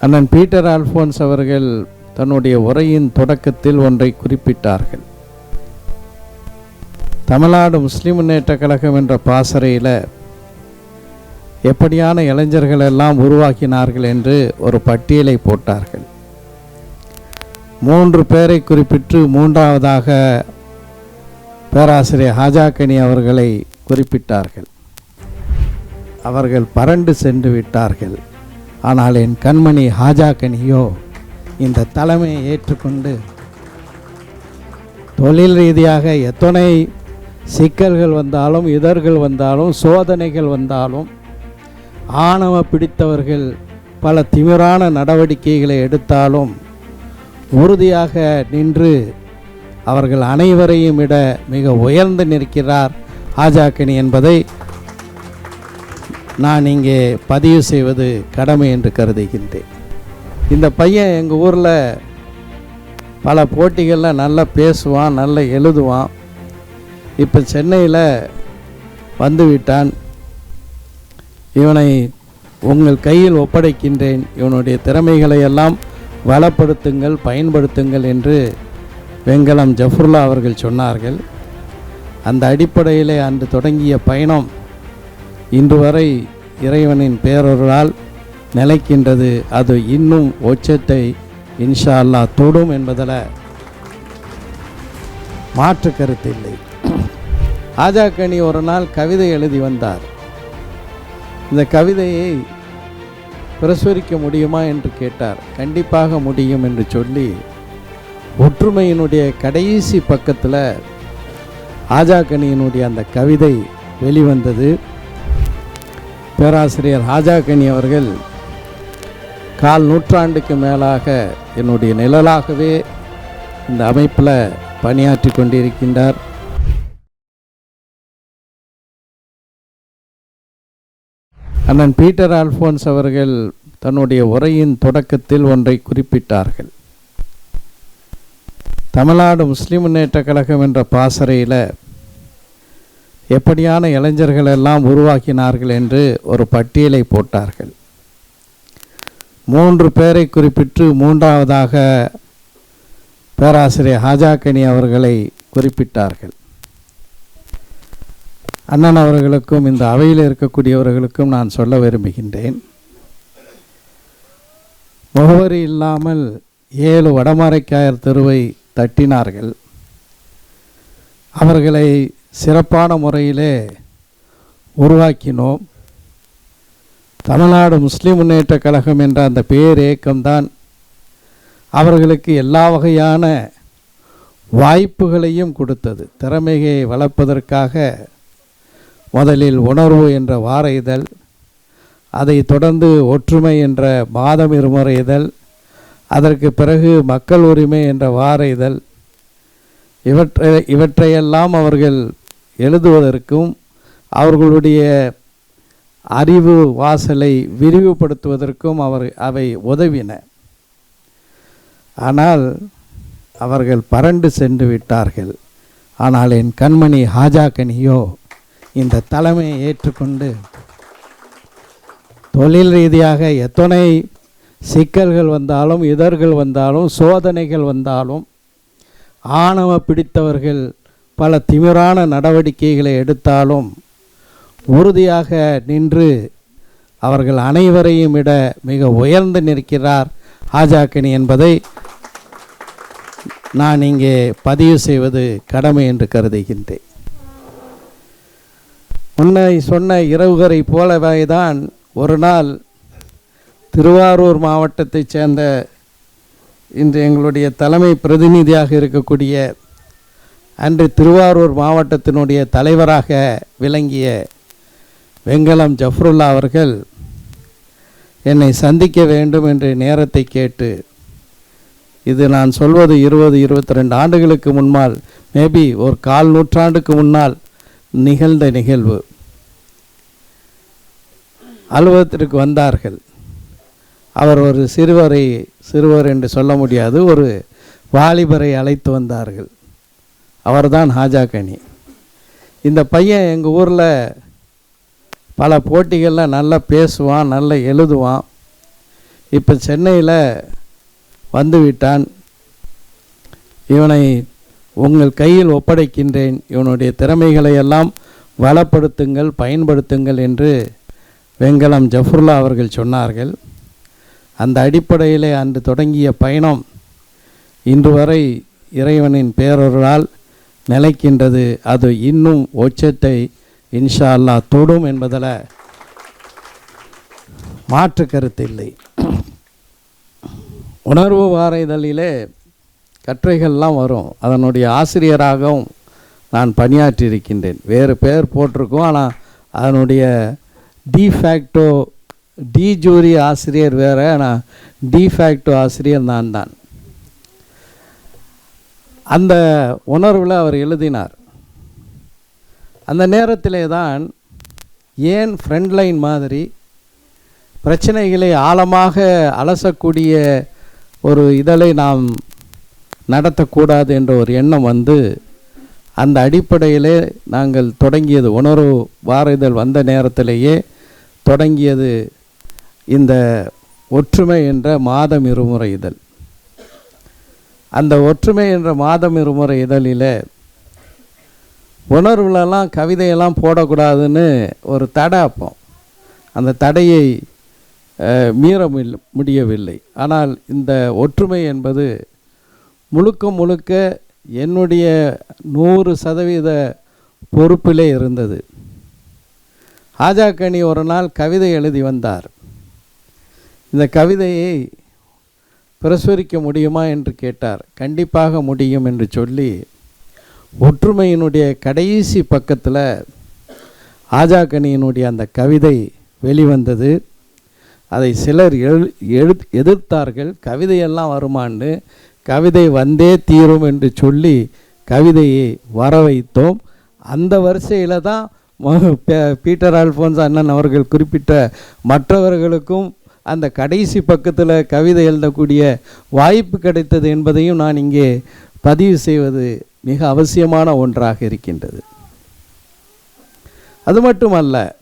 அண்ணன் Peter Alphonse அவர்கள் தன்னுடைய உரையின் தொடக்கத்தில் ஒன்றை குறிப்பிட்டார்கள். தமிழ்நாடு முஸ்லிம் முன்னேற்ற கழகம் என்ற பாசறையில் எப்படியான இளைஞர்கள் எல்லாம் உருவாக்கினார்கள் என்று ஒரு பட்டியலை போட்டார்கள். மூன்று பேரை குறிப்பிட்டு மூன்றாவதாக பேராசிரியர் ஹாஜாக்கனி அவர்களை குறிப்பிட்டார்கள். அவர்கள் பரண்டு சென்று விட்டார்கள். ஆனால் என் கண்மணி ஹாஜாக்கனியோ இந்த தலைமையை ஏற்றுக்கொண்டு தொழில் ரீதியாக எத்தனை சிக்கல்கள் வந்தாலும் இதர்கள் வந்தாலும் சோதனைகள் வந்தாலும் ஆணவ பிடித்தவர்கள் பல திமிரான நடவடிக்கைகளை எடுத்தாலும் உறுதியாக நின்று அவர்கள் அனைவரையும் விட மிக உயர்ந்து நிற்கிறார் ஆஜாக்கனி என்பதை நான் இங்கே பதிவு செய்வது கடமை என்று கருதுகின்றேன். இந்த பையன் எங்கள் ஊரில் பல போட்டிகளில் நல்லா பேசுவான் நல்லா எழுதுவான். இப்போ சென்னையில் வந்துவிட்டான் இவனை உங்கள் கையில் ஒப்படைக்கின்றேன். இவனுடைய திறமைகளை எல்லாம் வளப்படுத்துங்கள் பயன்படுத்துங்கள் என்று வெங்கலம் ஜஃபுர்லா அவர்கள் சொன்னார்கள். அந்த அடிப்படையிலே அன்று தொடங்கிய பயணம் இன்று வரை இறைவனின் பேரொருளால் நிலைக்கின்றது. அது இன்னும் உச்சத்தை இன்ஷா அல்லாஹ் தொடும் என்பதில் மாற்று கருத்து இல்லை. ஆஜாக்கணி ஒரு நாள் கவிதை எழுதி வந்தார். இந்த கவிதையை பிரசுரிக்க முடியுமா என்று கேட்டார். கண்டிப்பாக முடியும் என்று சொல்லி ஒற்றுமையினுடைய கடைசி பக்கத்தில் ஆஜாக்கணியினுடைய அந்த கவிதை வெளிவந்தது. பேராசிரியர் ஹாஜாக்கனி அவர்கள் கால் நூற்றாண்டுக்கு மேலாக என்னுடைய நிழலாகவே இந்த அமைப்பில் பணியாற்றி கொண்டிருக்கின்றார். அண்ணன் பீட்டர் அல்போன்ஸ் அவர்கள் தன்னுடைய உரையின் தொடக்கத்தில் ஒன்றை குறிப்பிட்டார்கள். தமிழ்நாடு முஸ்லிம் முன்னேற்ற கழகம் என்ற பாசறையில் எப்படியான இளைஞர்கள் எல்லாம் உருவாக்கினார்கள் என்று ஒரு பட்டியலை போட்டார்கள். மூன்று பேரை குறிப்பிட்டு மூன்றாவதாக பேராசிரியர் ஹாஜாக்கனி அவர்களை குறிப்பிட்டார்கள். அண்ணன் அவர்களுக்கும் இந்த அவையில் இருக்கக்கூடியவர்களுக்கும் நான் சொல்ல விரும்புகின்றேன். முகவரி இல்லாமல் ஏழு வடமரைக்காயர் தெருவை தட்டினார்கள். அவர்களை சிறப்பான முறையிலே உருவாக்கினோம். தமிழ்நாடு முஸ்லீம் முன்னேற்ற கழகம் என்ற அந்த பேர் இயக்கம்தான் அவர்களுக்கு எல்லா வகையான வாய்ப்புகளையும் கொடுத்தது. திறமையை வளர்ப்பதற்காக முதலில் உணர்வு என்ற வார இதழ் அதைத் தொடர்ந்து ஒற்றுமை என்ற மாதம் இருமுறை இதழ் அதற்கு பிறகு மக்கள் உரிமை என்ற வார இதழ் இவற்றை இவற்றையெல்லாம் அவர்கள் எழுதுவதற்கும் அவர்களுடைய அறிவு வாசலை விரிவுபடுத்துவதற்கும் அவர் அவை உதவின. ஆனால் அவர்கள் பரண்டு சென்று விட்டார்கள். ஆனால் என் கண்மணி ஹாஜாக்கனியோ இந்த தலைமையை ஏற்றுக்கொண்டு தொழில் ரீதியாக எத்தனை சிக்கல்கள் வந்தாலும் இதர்கள் வந்தாலும் சோதனைகள் வந்தாலும் ஆணவ பிடித்தவர்கள் பல திமிரான நடவடிக்கைகளை எடுத்தாலும் உறுதியாக நின்று அவர்கள் அனைவரையும் விட மிக உயர்ந்து நிற்கிறார் ஆஜாக்கனி என்பதை நான் இங்கே பதிவு செய்வது கடமை என்று கருதுகின்றேன். முன்னை சொன்ன இரவுகரை போலவே தான் ஒரு நாள் திருவாரூர் மாவட்டத்தைச் சேர்ந்த இன்று எங்களுடைய தலைமை பிரதிநிதியாக இருக்கக்கூடிய அன்று திருவாரூர் மாவட்டத்தினுடைய தலைவராக விளங்கிய வெங்கலம் ஜஃப்ருல்லா அவர்கள் என்னை சந்திக்க வேண்டும் என்று நேரத்தை கேட்டு இது நான் சொல்வது இருபது இருபத்தி ரெண்டு ஆண்டுகளுக்கு முன்னால் மேபி ஒரு கால் நூற்றாண்டுக்கு முன்னால் நிகழ்ந்த நிகழ்வு. அலுவலகத்திற்கு வந்தார்கள். அவர் ஒரு சிறுவரை சிறுவர் என்று சொல்ல முடியாது ஒரு வாலிபரை அழைத்து வந்தார்கள். அவர்தான் கனி இந்த பையன் எங்கள் ஊரில் பல போட்டிகளில் நல்லா பேசுவான் நல்லா எழுதுவான். இப்போ சென்னையில் வந்துவிட்டான் இவனை உங்கள் கையில் ஒப்படைக்கின்றேன். இவனுடைய திறமைகளை எல்லாம் வளப்படுத்துங்கள் பயன்படுத்துங்கள் என்று வெங்கலம் ஜஃபுர்லா அவர்கள் சொன்னார்கள். அந்த அடிப்படையிலே அன்று தொடங்கிய பயணம் இன்று வரை இறைவனின் பேரொருளால் நிலைக்கின்றது. அது இன்னும் உச்சத்தை இன்ஷா அல்லாஹ் தொடும் என்பதில் மாற்று கருத்து இல்லை. உணர்வு வார இதழிலே கட்டுரைகள்லாம் வரும். அதனுடைய ஆசிரியராகவும் நான் பணியாற்றியிருக்கின்றேன். வேறு பேர் போட்டிருக்கோம். ஆனால் அதனுடைய டிஃபேக்டோ டி ஜூரி ஆசிரியர் வேறு. ஆனால் டிஃபேக்டோ ஆசிரியர் நான் தான் அந்த உணர்வில் அவர் எழுதினார். அந்த நேரத்திலே தான் ஏன் ஃப்ரண்ட்லைன் மாதிரி பிரச்சனைகளை ஆழமாக அலசக்கூடிய ஒரு இதழை நாம் நடத்தக்கூடாது என்ற ஒரு எண்ணம் வந்து அந்த அடிப்படையிலே நாங்கள் தொடங்கியது உணர்வு வார இதழ் வந்த நேரத்திலேயே தொடங்கியது இந்த ஒற்றுமை என்ற மாதம் இருமுறை இதழ். அந்த ஒற்றுமை என்ற மாதம் இருமுறை இதழில் உணர்வுலலாம் கவிதையெல்லாம் போடக்கூடாதுன்னு ஒரு தடை அப்போ. அந்த தடையை மீற முடியவில்லை. ஆனால் இந்த ஒற்றுமை என்பது முழுக்க முழுக்க என்னுடைய நூறு சதவீத பொறுப்பிலே இருந்தது. ஆஜாக்கணி ஒரு நாள் கவிதை எழுதி வந்தார். இந்த கவிதையை பிரசுரிக்க முடியுமா என்று கேட்டார். கண்டிப்பாக முடியும் என்று சொல்லி ஒற்றுமையினுடைய கடைசி பக்கத்தில் ஆஜாக்கனியினுடைய அந்த கவிதை வெளிவந்தது. அதை சிலர் எழு எதிர்த்தார்கள் கவிதையெல்லாம் வருமான்னு. கவிதை வந்தே தீரும் என்று சொல்லி கவிதையை வர வைத்தோம் அந்த வரிசையில் தான் பீட்டர் ஆல்ஃபோன்ஸ் அண்ணன் அவர்கள் குறிப்பிட்ட மற்றவர்களுக்கும் அந்த கடைசி பக்கத்தில் கவிதை எழுதக்கூடிய வாய்ப்பு கிடைத்தது என்பதையும் நான் இங்கே பதிவு செய்வது மிக அவசியமான ஒன்றாக இருக்கின்றது. அது மட்டுமல்ல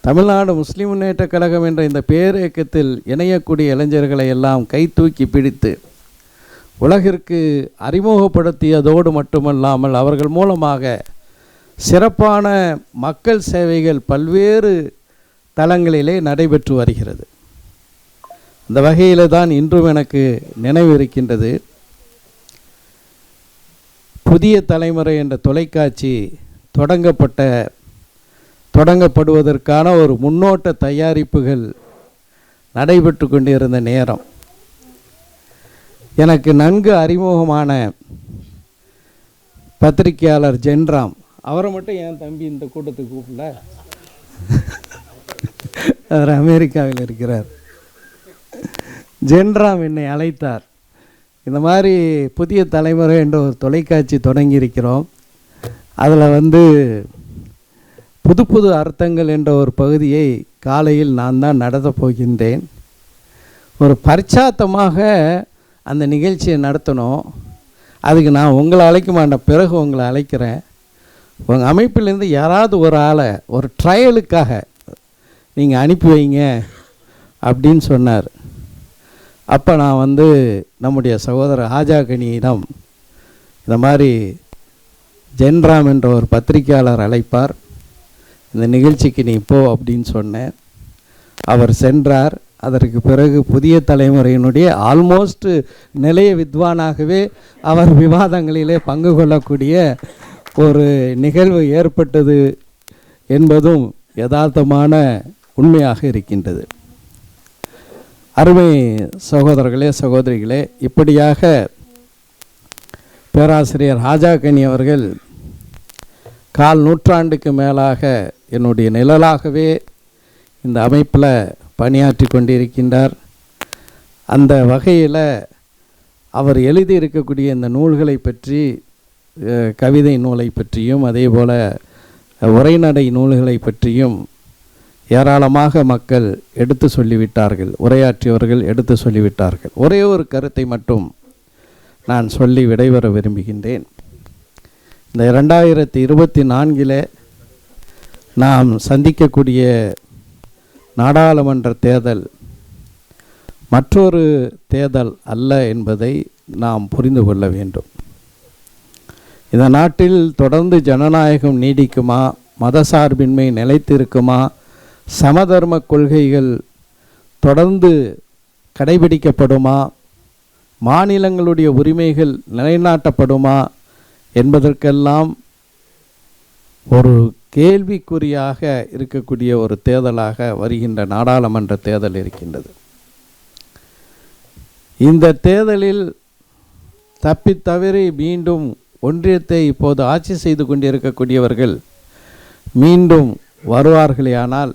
தமிழ்நாடு முஸ்லிம் முன்னேற்ற கழகம் என்ற இந்த பேரியக்கத்தில் இணையக்கூடிய இளைஞர்களை எல்லாம் கை தூக்கி பிடித்து உலகிற்கு அறிமுகப்படுத்தியதோடு மட்டுமல்லாமல் அவர்கள் மூலமாக சிறப்பான மக்கள் சேவைகள் பல்வேறு தளங்களிலே நடைபெற்று வருகிறது. அந்த வகையில் தான் இன்றும் எனக்கு நினைவு இருக்கின்றது. புதிய தலைமுறை என்ற தொலைக்காட்சி தொடங்கப்பட்ட தொடங்கப்படுவதற்கான ஒரு முன்னோட்ட தயாரிப்புகள் நடைபெற்று கொண்டிருந்த நேரம். எனக்கு நன்கு அறிமுகமான பத்திரிகையாளர் ஜென்ராம் அவரை மட்டும் என் தம்பி இந்த கூட்டத்துக்கு கூப்பிடல. அவர் அமெரிக்காவில் இருக்கிறார். ஜென்ராம் என்னை அழைத்தார். இந்த மாதிரி புதிய தலைமுறை என்ற ஒரு தொலைக்காட்சி தொடங்கியிருக்கிறோம். அதில் வந்து புது புது அர்த்தங்கள் என்ற ஒரு பகுதியை காலையில் நான் தான் நடத்தப் போகின்றேன். ஒரு பரிச்சாத்தமாக அந்த நிகழ்ச்சியை நடத்தணும். அதுக்கு நான் உங்களை அழைக்க மாட்டேன் பிறகு உங்களை அழைக்கிறேன். உங்கள் அமைப்பிலேருந்து யாராவது ஒரு ஆளை ஒரு ட்ரையலுக்காக நீங்கள் அனுப்பி வைங்க அப்படின்னு சொன்னார். அப்போ நான் வந்து நம்முடைய சகோதரர் ஆஜாகனியிடம் இந்த மாதிரி ஜென்ராம் என்ற ஒரு பத்திரிகையாளர் அழைப்பார். இந்த நிகழ்ச்சிக்கு நீ போ அப்படின்னு சொன்னேன். அவர் சென்றார். அதற்கு பிறகு புதிய தலைமுறையினுடைய ஆல்மோஸ்ட் நிலைய வித்வானாகவே அவர் விவாதங்களிலே பங்கு கொள்ளக்கூடிய ஒரு நிகழ்வு ஏற்பட்டது என்பதும் யதார்த்தமான உண்மையாக இருக்கின்றது. அருமை சகோதரர்களே சகோதரிகளே இப்படியாக பேராசிரியர் ராஜாக்கனி அவர்கள் கால் நூற்றாண்டுக்கு மேலாக என்னுடைய நிழலாகவே இந்த அமைப்பில் பணியாற்றி கொண்டிருக்கின்றார். அந்த வகையில் அவர் எழுதி இருக்கக்கூடிய இந்த நூல்களை பற்றி கவிதை நூலை பற்றியும் அதே போல் உரைநடை நூல்களை பற்றியும் ஏராளமாக மக்கள் எடுத்து சொல்லிவிட்டார்கள் உரையாற்றியவர்கள் எடுத்து சொல்லிவிட்டார்கள். ஒரே ஒரு கருத்தை மட்டும் நான் சொல்லி விடைபெற விரும்புகின்றேன். இந்த இரண்டாயிரத்தி இருபத்தி நான்கில் நாம் சந்திக்கக்கூடிய நாடாளுமன்ற தேர்தல் மற்றொரு தேர்தல் அல்ல என்பதை நாம் புரிந்து கொள்ள வேண்டும். இந்த நாட்டில் தொடர்ந்து ஜனநாயகம் நீடிக்குமா மதசார்பின்மை நிலைத்திருக்குமா சமதர்ம கொள்கைகள் தொடர்ந்து கடைபிடிக்கப்படுமா? மாநிலங்களுடைய உரிமைகள் நிலைநாட்டப்படுமா? என்பதற்கெல்லாம் ஒரு கேள்விக்குறியாக இருக்கக்கூடிய ஒரு தேர்தலாக வருகின்ற நாடாளுமன்ற தேர்தல் இருக்கின்றது. இந்த தேர்தலில் தப்பித் தவறி மீண்டும் ஒன்றியத்தை இப்போது ஆட்சி செய்து கொண்டிருக்கக்கூடியவர்கள் மீண்டும் வருவார்களே ஆனால்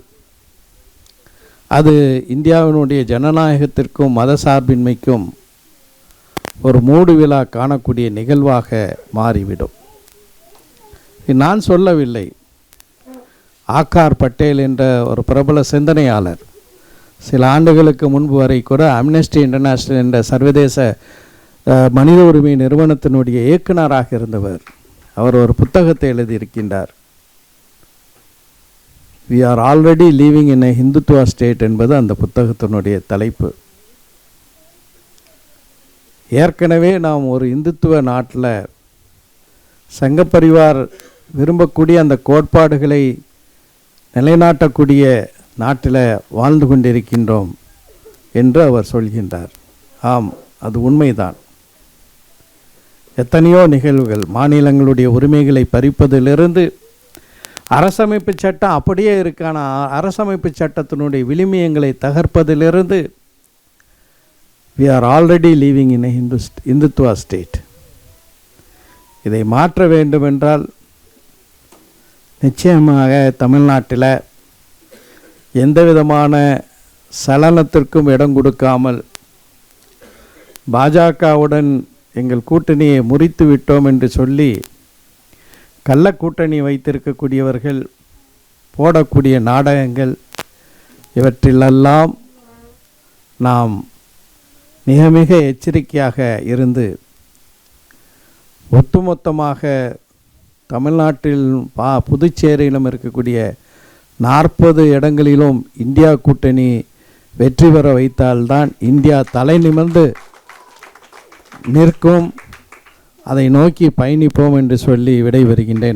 அது இந்தியாவினுடைய ஜனநாயகத்திற்கும் மத சார்பின்மைக்கும் ஒரு மூடு விழா காணக்கூடிய நிகழ்வாக மாறிவிடும். நான் சொல்லவில்லை. ஆக்கார் பட்டேல் என்ற ஒரு பிரபல சிந்தனையாளர் சில ஆண்டுகளுக்கு முன்பு வரை கூட அம்னஸ்டி இன்டர்நேஷ்னல் என்ற சர்வதேச மனித உரிமை நிறுவனத்தினுடைய இயக்குனராக இருந்தவர். அவர் ஒரு புத்தகத்தை எழுதியிருக்கின்றார். We are already living in a Hindutva state என்பது அந்த புத்தகத்தினுடைய தலைப்பு. ஏற்கனவே நாம் ஒரு இந்துத்துவ நாட்டில் சங்கப்பரிவார் விரும்பக்கூடிய அந்த கோட்பாடுகளை நிலைநாட்டக்கூடிய நாட்டில் வாழ்ந்து கொண்டிருக்கின்றோம் என்று அவர் சொல்கின்றார். ஆம் அது உண்மைதான். எத்தனையோ நிகழ்வுகள் மாநிலங்களுடைய உரிமைகளை பறிப்பதிலிருந்து அரசமைப்பு சட்டம் அப்படியே இருக்கான அரசமைப்பு சட்டத்தினுடைய விளிமியங்களை தகர்ப்பதிலிருந்து we are already living in Hindu Hindutva state இதை மாற்ற வேண்டுமென்றால் நிச்சயமாக தமிழ்நாட்டில் எந்த விதமான சலனத்திற்கும் இடம் கொடுக்காமல் பாஜகவுடன் எங்கள் கூட்டணியை முறித்து விட்டோம் என்று சொல்லி கள்ளக்கூட்டணி வைத்திருக்கக்கூடியவர்கள் போடக்கூடிய நாடகங்கள் இவற்றிலெல்லாம் நாம் மிக மிக எச்சரிக்கையாக இருந்து ஒட்டுமொத்தமாக தமிழ்நாட்டில் பா புதுச்சேரியிலும் இருக்கக்கூடிய நாற்பது இடங்களிலும் இந்தியா கூட்டணி வெற்றி பெற வைத்தால்தான் இந்தியா தலை நிமிர்ந்து நிற்கும். அதை நோக்கி பயணிப்போம் என்று சொல்லி விடைபெறுகின்றேன்.